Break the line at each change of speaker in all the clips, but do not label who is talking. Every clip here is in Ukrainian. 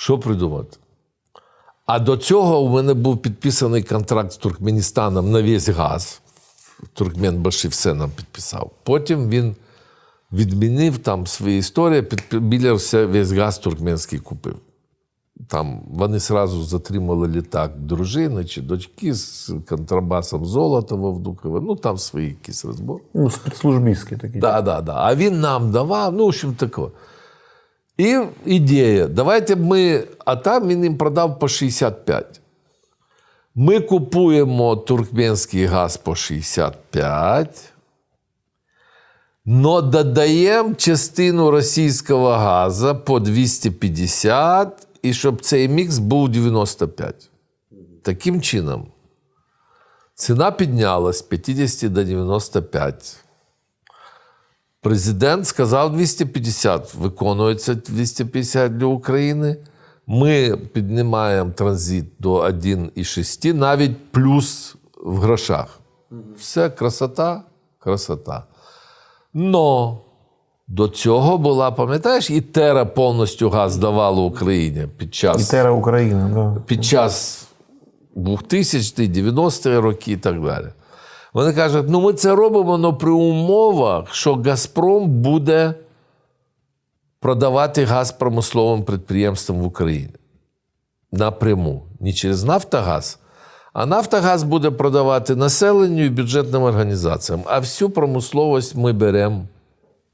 Що придумати? А до цього у мене був підписаний контракт з Туркменістаном на весь газ. Туркмен Туркменбаши все нам підписав. Потім він відмінив там свої історії, під, біля все весь газ туркменський купив. Там вони сразу затримали літак дружини чи дочки з контрабасом золота Вовдукова. Ну там свої якісь розбори.
Ну, спецслужбістський такий.
Да, да, да. А він нам давав, ну, в общем, таке. І ідея. Давайте ми, а там він їм продав по 65. Ми купуємо туркменський газ по 65, но додаємо частину російського газу по 250, і щоб цей мікс був 95. Таким чином, ціна піднялась з 50 до 95. Президент сказав 250, виконується 250 для України. Ми піднімаємо транзит до 1,6, навіть плюс в грошах. Все, красота, красота. Но до цього була, пам'ятаєш, і Тера повністю газ давала Україні під час
Тера Україна, да.
під час 2000 90-ті роки і так далі. Вони кажуть, ну ми це робимо але при умовах, що Газпром буде продавати газ промисловим підприємствам в Україні. Напряму. Не через Нафтогаз, а Нафтогаз буде продавати населенню і бюджетним організаціям. А всю промисловість ми беремо.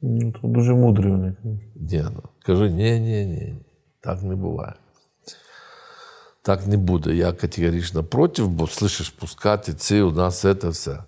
Ну, то дуже мудрий у них.
Ні, ну. Кажу, ні, ні, ні, так не буває. Так не буде. Я категорично проти, бо слышиш, пускати ці у нас це все.